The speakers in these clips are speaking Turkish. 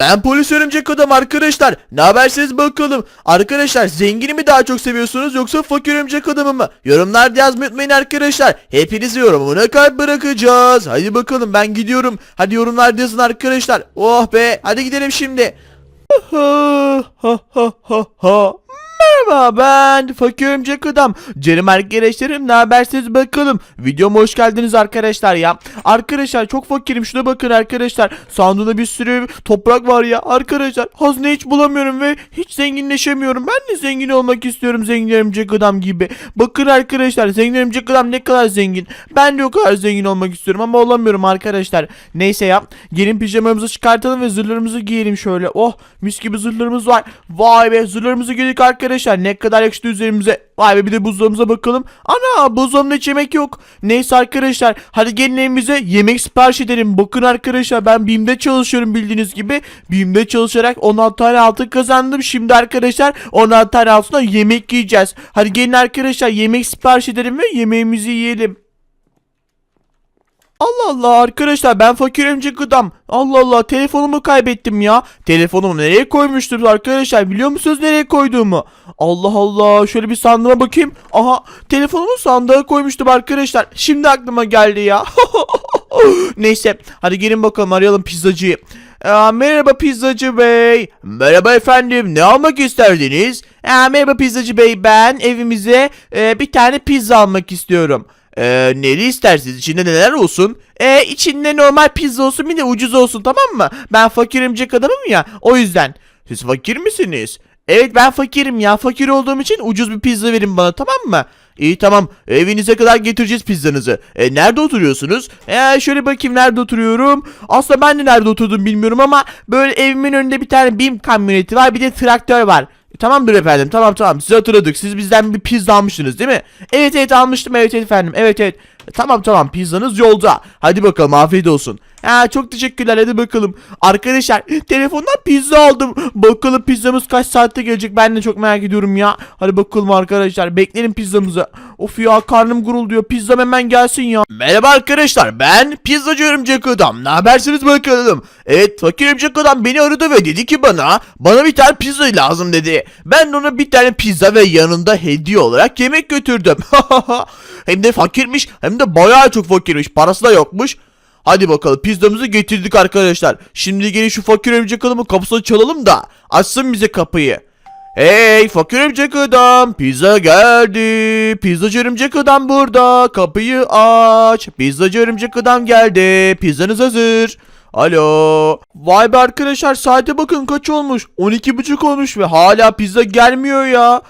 Ben polis örümcek adam arkadaşlar. Ne habersiniz bakalım. Arkadaşlar zengini mi daha çok seviyorsunuz yoksa fakir örümcek adamı mı? Yorumlarda yazmayı unutmayın arkadaşlar. Hepinizi yorumuna kalp bırakacağız. Hadi bakalım ben gidiyorum. Hadi yorumlarda yazın arkadaşlar. Oh be hadi gidelim şimdi. Ha ha ha ha ha. Merhaba ben fakir örümcek adam. Canım arkadaşlarım ne habersiniz bakalım. Videoma hoş geldiniz arkadaşlar ya. Arkadaşlar çok fakirim şuna bakın arkadaşlar. Sandığında bir sürü toprak var ya arkadaşlar. Hazne hiç bulamıyorum ve hiç zenginleşemiyorum. Ben de zengin olmak istiyorum zengin örümcek adam gibi. Bakın arkadaşlar zengin örümcek adam ne kadar zengin. Ben de o kadar zengin olmak istiyorum ama olamıyorum arkadaşlar. Neyse ya gelin pijamamızı çıkartalım ve zırhlarımızı giyelim şöyle. Oh mis gibi zırhlarımız var. Vay be zırhlarımızı giydik arkadaşlar. Ne kadar yakıştı üzerimize. Vay be bir de buzdolabımıza bakalım. Ana buzdolabında hiç yemek yok. Neyse arkadaşlar hadi gelin evimize yemek sipariş edelim. Bakın arkadaşlar ben BİM'de çalışıyorum bildiğiniz gibi. BİM'de çalışarak 16 tane altın kazandım. Şimdi arkadaşlar 16 tane altına yemek yiyeceğiz. Hadi gelin arkadaşlar yemek sipariş edelim ve yemeğimizi yiyelim. Allah Allah arkadaşlar ben fakir örümcek adam. Allah Allah telefonumu kaybettim ya. Telefonumu nereye koymuştum arkadaşlar biliyor musunuz nereye koyduğumu? Allah Allah şöyle bir sandığıma bakayım. Aha telefonumu sandığa koymuştum arkadaşlar. Şimdi aklıma geldi ya. Neyse hadi gelin bakalım arayalım pizzacıyı. Aa, merhaba pizzacı bey. Merhaba efendim ne almak isterdiniz? Aa, merhaba pizzacı bey ben evimize e, bir tane pizza almak istiyorum. Ee, neli istersiniz? İçinde neler olsun? Ee, içinde normal pizza olsun bir de ucuz olsun tamam mı? Ben fakir örümcek adamım ya o yüzden. Siz fakir misiniz? Evet ben fakirim ya. Fakir olduğum için ucuz bir pizza verin bana tamam mı? İyi tamam. Evinize kadar getireceğiz pizzanızı. E, nerede oturuyorsunuz? E, şöyle bakayım nerede oturuyorum. Aslında ben de nerede oturdum bilmiyorum ama böyle evimin önünde bir tane BİM kamyoneti var. Bir de traktör var. Tamamdır efendim tamam tamam. Sizi hatırladık. Siz bizden bir pizza almıştınız değil mi? Evet evet almıştım. Evet evet efendim. Evet evet Tamam tamam. Pizzanız yolda. Hadi bakalım afiyet olsun. Ha, çok teşekkürler. Hadi bakalım. Arkadaşlar telefondan pizza aldım. Bakalım pizzamız kaç saatte gelecek? Ben de çok merak ediyorum ya. Hadi bakalım arkadaşlar. Bekleyin pizzamızı. Of ya karnım gurulduyor. Pizzam hemen gelsin ya. Merhaba arkadaşlar. Ben pizzacı örümcek adam. Ne habersiniz bakalım? Evet fakir örümcek adam beni aradı ve dedi ki bana Bana bir tane pizza lazım dedi. Ben de ona bir tane pizza ve yanında hediye olarak yemek götürdüm. Hem de fakirmiş hem de bayağı çok fakirmiş parası da yokmuş Hadi bakalım pizzamızı getirdik arkadaşlar. Şimdi gelin şu fakir örümcek adamın kapısını çalalım da açsın bize kapıyı. Hey fakir örümcek adam pizza geldi. Pizzacı örümcek adam burada. Kapıyı aç. Pizzacı örümcek adam geldi. Pizzanız hazır. Alo. Vay be arkadaşlar saate bakın kaç olmuş. 12.30 olmuş ve hala pizza gelmiyor ya.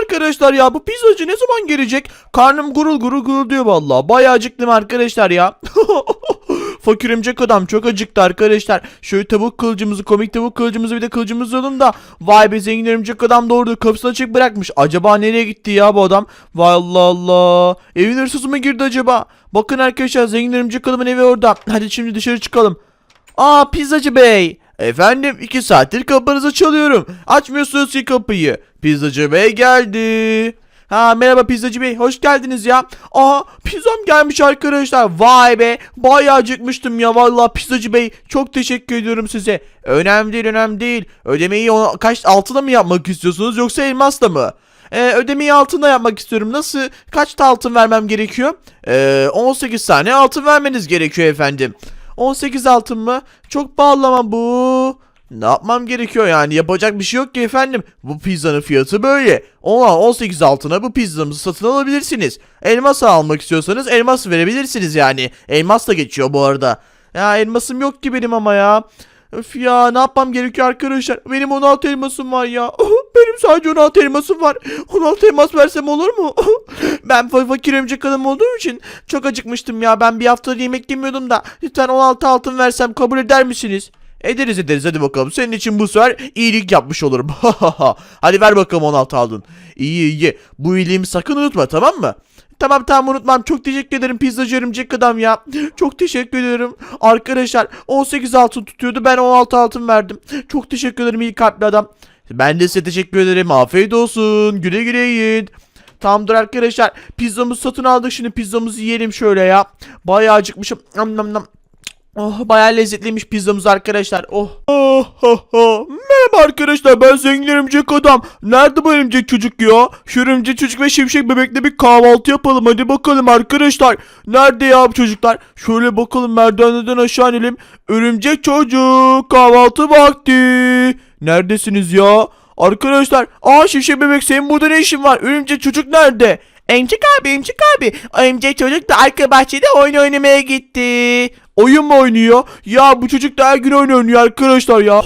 Arkadaşlar ya bu pizzacı ne zaman gelecek? Karnım gurul gurul gurul diyor vallahi. Bayağı acıktım arkadaşlar ya. Fakir örümcek adam çok acıktı arkadaşlar. Şöyle tavuk kılıcımızı, komik tavuk kılıcımızı bir de kılıcımızı alalım da. Vay be zengin örümcek adam doğurdu. Kapısını açık bırakmış. Acaba nereye gitti ya bu adam? Vay Allah Allah. Evin hırsızı mı girdi acaba? Bakın arkadaşlar zengin örümcek adamın evi orada. Hadi şimdi dışarı çıkalım. Aa pizzacı bey. Efendim iki saattir kapınızı çalıyorum. Açmıyorsunuz ki kapıyı. Pizzacı bey geldi. Ha merhaba pizzacı bey hoş geldiniz ya. Aa pizzam gelmiş arkadaşlar. Vay be bayağı acıkmıştım ya vallahi pizzacı bey çok teşekkür ediyorum size. Önemli değil önemli değil. Ödemeyi ona, kaç altına mı yapmak istiyorsunuz yoksa elmasla mı? Ee, ödemeyi altında yapmak istiyorum. Nasıl? Kaç altın vermem gerekiyor? Ee, 18 tane altın vermeniz gerekiyor efendim. 18 altın mı? Çok pahalı ama bu. Ne yapmam gerekiyor yani? Yapacak bir şey yok ki efendim. Bu pizzanın fiyatı böyle. 10 18 altına bu pizzamızı satın alabilirsiniz. Elmas almak istiyorsanız elmas verebilirsiniz yani. Elmas da geçiyor bu arada. Ya elmasım yok ki benim ama ya. Öf ya ne yapmam gerekiyor arkadaşlar? Benim 16 elmasım var ya. Sadece 16 elmasım var. 16 elmas versem olur mu? ben fa- fakir örümcek adam olduğum için çok acıkmıştım ya. Ben bir haftadır yemek yemiyordum da. Lütfen 16 altın versem kabul eder misiniz? Ederiz ederiz hadi bakalım. Senin için bu sefer iyilik yapmış olurum. hadi ver bakalım 16 aldın. İyi iyi. Bu iyiliğimi sakın unutma tamam mı? Tamam tamam unutmam. Çok teşekkür ederim pizzacı örümcek adam ya. Çok teşekkür ederim. Arkadaşlar 18 altın tutuyordu. Ben 16 altın verdim. Çok teşekkür ederim iyi kalpli adam. Ben de size teşekkür ederim. Afiyet olsun. Güle güle yiyin. Tamamdır arkadaşlar. Pizzamızı satın aldık. Şimdi pizzamızı yiyelim şöyle ya. Bayağı acıkmışım. Nam nam nam. Oh bayağı lezzetliymiş pizzamız arkadaşlar. Oh. Oh, oh, oh. Merhaba arkadaşlar ben zengin örümcek adam. Nerede bu örümcek çocuk ya? Şu örümcek çocuk ve şimşek bebekle bir kahvaltı yapalım. Hadi bakalım arkadaşlar. Nerede ya bu çocuklar? Şöyle bakalım merdivenlerden aşağı inelim. Örümcek çocuk kahvaltı vakti. Neredesiniz ya? Arkadaşlar. Aa şimşek bebek senin burada ne işin var? Örümcek çocuk nerede? Emcik abi, Emcik abi. Emcik çocuk da arka bahçede oyun oynamaya gitti. Oyun mu oynuyor? Ya bu çocuk da her gün oyun oynuyor arkadaşlar ya.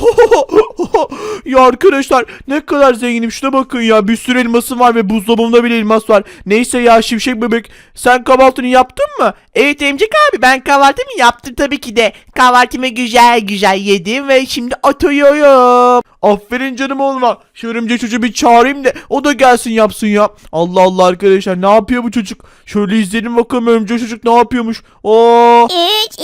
ya arkadaşlar ne kadar zenginim şuna bakın ya. Bir sürü elmasım var ve buzdolabımda bile elmas var. Neyse ya şimşek bebek sen kahvaltını yaptın mı? Evet Emcik abi ben kahvaltımı yaptım tabii ki de. Kahvaltımı güzel güzel yedim ve şimdi atıyorum. Aferin canım oğluma. Şu örümcek çocuğu bir çağırayım da o da gelsin yapsın ya. Allah Allah arkadaşlar ne yapıyor bu çocuk? Şöyle izleyelim bakalım örümcek çocuk ne yapıyormuş. Oo. 3,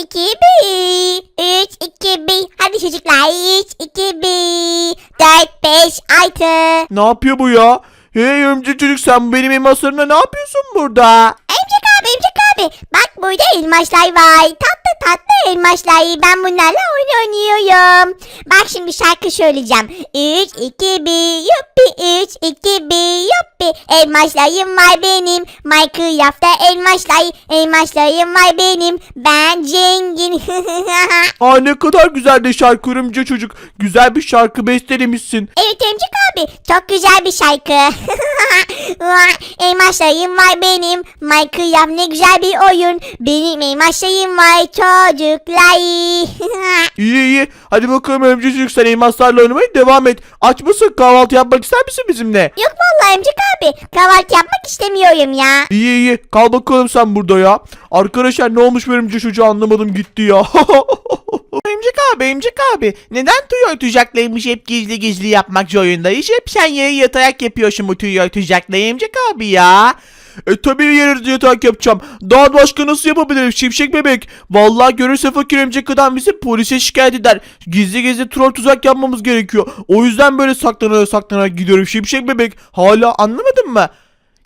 2, 1. 3, 2, 1. Hadi çocuklar. 3, 2, 1. 4, 5, 6. Ne yapıyor bu ya? Hey örümcek çocuk sen benim elmaslarımla ne yapıyorsun burada? Emcik abi, Emcik abi. Bak burada elmaçlar var. Tatlı tatlı elmaçlar. Ben bunlarla oyun oynuyorum. Bak şimdi şarkı söyleyeceğim. 3, 2, 1. Yuppi. 3, 2, 1. Yuppi. Elmaçlarım var benim. Minecraft'ta elmaçlar. Elmaçlarım var benim. Ben zengin. Aa ne kadar güzel de şarkı örümcek çocuk. Güzel bir şarkı bestelemişsin. Evet Emcik abi çok güzel bir şarkı. elmaçlarım var benim. Minecraft ne güzel bir oyun. Benim elmaçlarım var çocuklar. İyi iyi. Hadi bakalım örümcek çocuk sen elmaslarla oynamaya devam et. Aç mısın kahvaltı yapmak ister misin bizimle? Yok vallahi Emcik abi kahvaltı yapmak istemiyorum ya. İyi iyi. Kal bakalım sen burada ya. Arkadaşlar ne olmuş örümcek çocuğu anlamadım gitti ya. Emcik abi, Emcik abi. Neden tüy örteceklermiş hep gizli gizli yapmak zorundayız? Hep sen yere yatarak yapıyorsun bu tüy örtecekleri Emcik abi ya. E tabii yere yatak yapacağım. Daha başka nasıl yapabilirim şimşek bebek? Vallahi görürse fakir emcik adam bizi polise şikayet eder. Gizli gizli troll tuzak yapmamız gerekiyor. O yüzden böyle saklanarak saklanarak gidiyorum şimşek bebek. Hala anlamadın mı?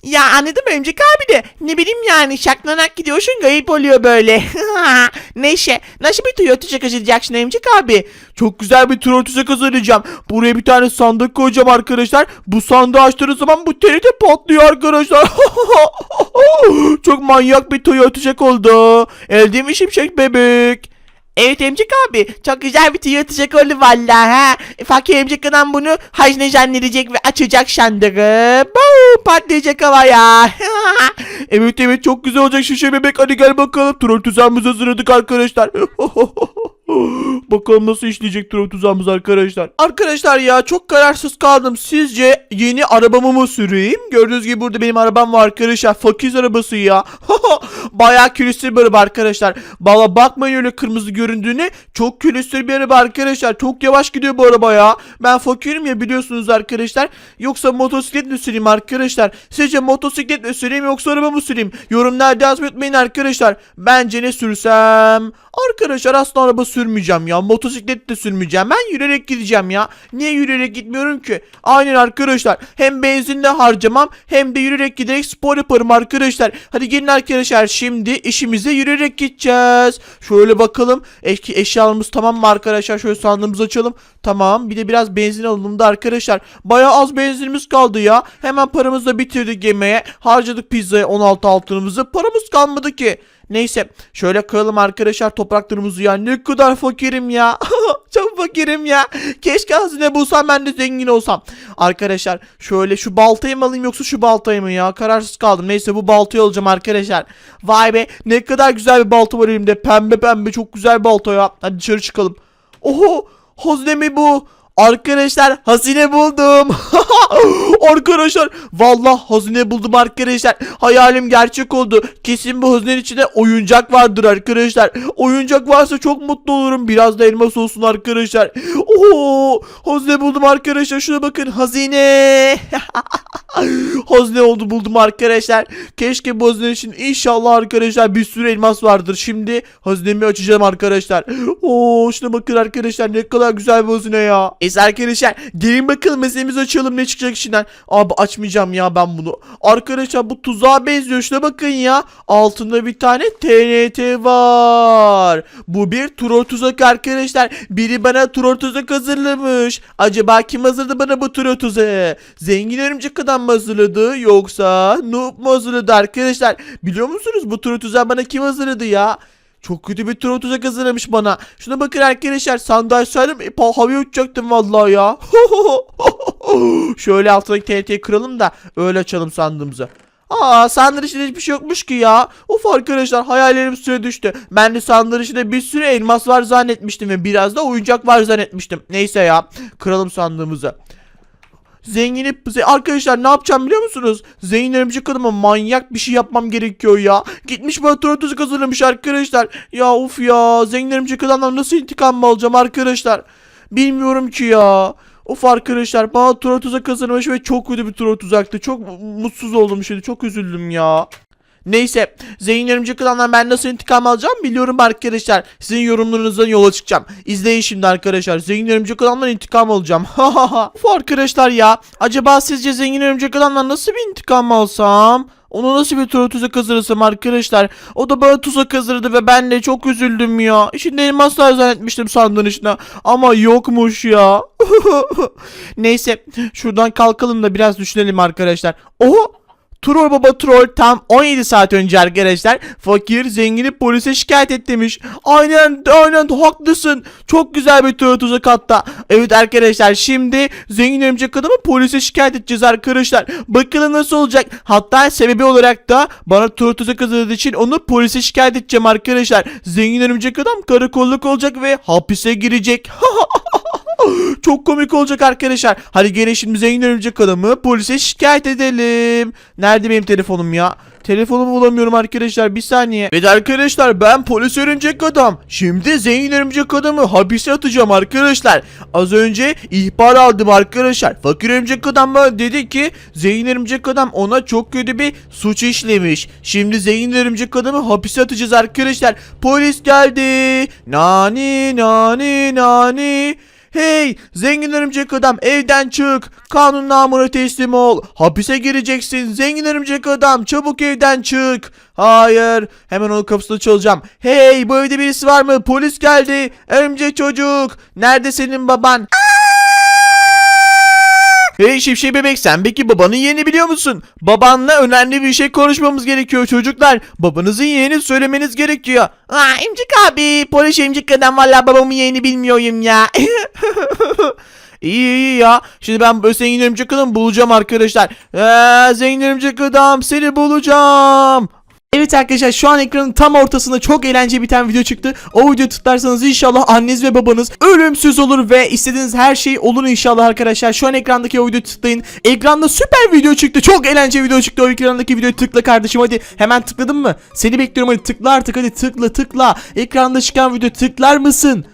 Ya anladım Emcik abi de ne bileyim yani şaklanarak gidiyorsun garip oluyor böyle. Neyse nasıl bir tüy tuzak hazırlayacaksın Emcik abi? Çok güzel bir troll tuzak hazırlayacağım. Buraya bir tane sandık koyacağım arkadaşlar. Bu sandığı açtığınız zaman bu TRT patlıyor arkadaşlar. Çok manyak bir tüy tuzak oldu. Elde mi şimşek bebek? Evet Emcik abi çok güzel bir tüy atacak oldu valla ha. Fakir Emcik adam bunu hazne zannedecek ve açacak sandığı. Buu, patlayacak havaya. evet evet çok güzel olacak şişe bebek hadi gel bakalım. Troll tuzağımızı hazırladık arkadaşlar. Bakalım nasıl işleyecek troll tuzağımız arkadaşlar. Arkadaşlar ya çok kararsız kaldım. Sizce yeni arabamı mı süreyim? Gördüğünüz gibi burada benim arabam var arkadaşlar. Fakir arabası ya. Bayağı külüstür bir araba arkadaşlar. Valla bakmayın öyle kırmızı göründüğüne. Çok külüstür bir araba arkadaşlar. Çok yavaş gidiyor bu araba ya. Ben fakirim ya biliyorsunuz arkadaşlar. Yoksa motosiklet mi süreyim arkadaşlar? Sizce motosiklet mi süreyim yoksa araba mı süreyim? Yorumlarda yazmayı unutmayın arkadaşlar. Bence ne sürsem? Arkadaşlar aslında araba sürmeyeceğim ya. Motosiklet de sürmeyeceğim. Ben yürüyerek gideceğim ya. Niye yürüyerek gitmiyorum ki? Aynen arkadaşlar. Hem benzin de harcamam hem de yürüyerek giderek spor yaparım arkadaşlar. Hadi gelin arkadaşlar şimdi işimize yürüyerek gideceğiz. Şöyle bakalım. Eski eşyalarımız tamam mı arkadaşlar? Şöyle sandığımızı açalım. Tamam. Bir de biraz benzin alalım da arkadaşlar. Bayağı az benzinimiz kaldı ya. Hemen paramızı da bitirdik yemeğe. Harcadık pizzaya 16 altınımızı. Paramız kalmadı ki. Neyse şöyle koyalım arkadaşlar topraklarımızı ya. Ne kadar fakirim ya. Çok fakirim ya. Keşke hazine bulsam ben de zengin olsam. Arkadaşlar şöyle şu baltayı mı alayım yoksa şu baltayı mı ya? Kararsız kaldım. Neyse bu baltayı alacağım arkadaşlar. Vay be ne kadar güzel bir balta var elimde. Pembe pembe çok güzel balta ya. Hadi dışarı çıkalım. Oho hazine mi bu? Arkadaşlar hazine buldum. arkadaşlar vallahi hazine buldum arkadaşlar. Hayalim gerçek oldu. Kesin bu hazinenin içinde oyuncak vardır arkadaşlar. Oyuncak varsa çok mutlu olurum. Biraz da elmas olsun arkadaşlar. Oo hazine buldum arkadaşlar. Şuna bakın hazine. hazne oldu buldum arkadaşlar. Keşke bu hazne için inşallah arkadaşlar bir sürü elmas vardır. Şimdi haznemi açacağım arkadaşlar. Oo şuna bakın arkadaşlar ne kadar güzel bir hazne ya. Neyse arkadaşlar gelin bakalım haznemizi açalım ne çıkacak içinden. Abi açmayacağım ya ben bunu. Arkadaşlar bu tuzağa benziyor şuna bakın ya. Altında bir tane TNT var. Bu bir troll tuzak arkadaşlar. Biri bana troll tuzak hazırlamış. Acaba kim hazırladı bana bu troll tuzağı? Zengin örümcek adam mı hazırladı yoksa noob mu hazırladı arkadaşlar? Biliyor musunuz bu troll tuzağı bana kim hazırladı ya? Çok kötü bir troll tuzak hazırlamış bana. Şuna bakın arkadaşlar sandalye saydım e, havaya uçacaktım vallahi ya. Şöyle altındaki TNT'yi kıralım da öyle açalım sandığımızı. Aa sandığın içinde hiçbir şey yokmuş ki ya. Of arkadaşlar hayallerim suya düştü. Ben de sandığın içinde bir sürü elmas var zannetmiştim ve biraz da oyuncak var zannetmiştim. Neyse ya kıralım sandığımızı. Zengini ze- arkadaşlar ne yapacağım biliyor musunuz? Zengin örümcek adama manyak bir şey yapmam gerekiyor ya. Gitmiş bana trotuzu hazırlamış arkadaşlar. Ya of ya zengin örümcek adamdan nasıl intikam mı alacağım arkadaşlar? Bilmiyorum ki ya. Of arkadaşlar bana troll hazırlamış ve çok kötü bir troll tuzaktı. Çok mutsuz oldum şimdi çok üzüldüm ya. Neyse zengin örümcek adamdan ben nasıl intikam alacağım biliyorum arkadaşlar. Sizin yorumlarınızdan yola çıkacağım. İzleyin şimdi arkadaşlar. Zengin örümcek adamdan intikam alacağım. of arkadaşlar ya. Acaba sizce zengin örümcek adamdan nasıl bir intikam alsam? Ona nasıl bir troll tuzak hazırlasam arkadaşlar. O da bana tuzak hazırladı ve ben de çok üzüldüm ya. İçinde elmaslar zannetmiştim sandığın içine. Ama yokmuş ya. Neyse şuradan kalkalım da biraz düşünelim arkadaşlar. Oho Troll baba troll tam 17 saat önce arkadaşlar fakir zengini polise şikayet et demiş. Aynen aynen haklısın. Çok güzel bir troll tuzak hatta. Evet arkadaşlar şimdi zengin örümcek adamı polise şikayet edeceğiz arkadaşlar. Bakalım nasıl olacak. Hatta sebebi olarak da bana troll tuzak hazırladığı için onu polise şikayet edeceğim arkadaşlar. Zengin örümcek adam karakolluk olacak ve hapise girecek. Çok komik olacak arkadaşlar. Hadi gelin şimdi zengin örümcek adamı polise şikayet edelim. Nerede benim telefonum ya? Telefonumu bulamıyorum arkadaşlar bir saniye. Evet arkadaşlar ben polis örümcek adam. Şimdi zengin örümcek adamı hapise atacağım arkadaşlar. Az önce ihbar aldım arkadaşlar. Fakir örümcek adam bana dedi ki zengin örümcek adam ona çok kötü bir suç işlemiş. Şimdi zengin örümcek adamı hapise atacağız arkadaşlar. Polis geldi. Nani nani nani. Hey zengin örümcek adam evden çık. Kanun namına teslim ol. Hapise gireceksin. Zengin örümcek adam çabuk evden çık. Hayır. Hemen onun kapısını çalacağım. Hey bu evde birisi var mı? Polis geldi. Örümcek çocuk. Nerede senin baban? Hey Şipşik bebek sen peki babanın yeğeni biliyor musun? Babanla önemli bir şey konuşmamız gerekiyor çocuklar. Babanızın yeğeni söylemeniz gerekiyor. Aa İmcik abi polis İmcik adam valla babamın yeğeni bilmiyorum ya. İyi iyi ya. Şimdi ben böyle zengin örümcek adam bulacağım arkadaşlar. Ee, zengin örümcek adam seni bulacağım. Evet arkadaşlar şu an ekranın tam ortasında çok eğlenceli bir tane video çıktı. O videoyu tıklarsanız inşallah anneniz ve babanız ölümsüz olur ve istediğiniz her şey olur inşallah arkadaşlar. Şu an ekrandaki o videoyu tıklayın. Ekranda süper video çıktı. Çok eğlenceli video çıktı. O ekrandaki videoyu tıkla kardeşim hadi. Hemen tıkladın mı? Seni bekliyorum hadi tıkla artık hadi tıkla tıkla. Ekranda çıkan video tıklar mısın?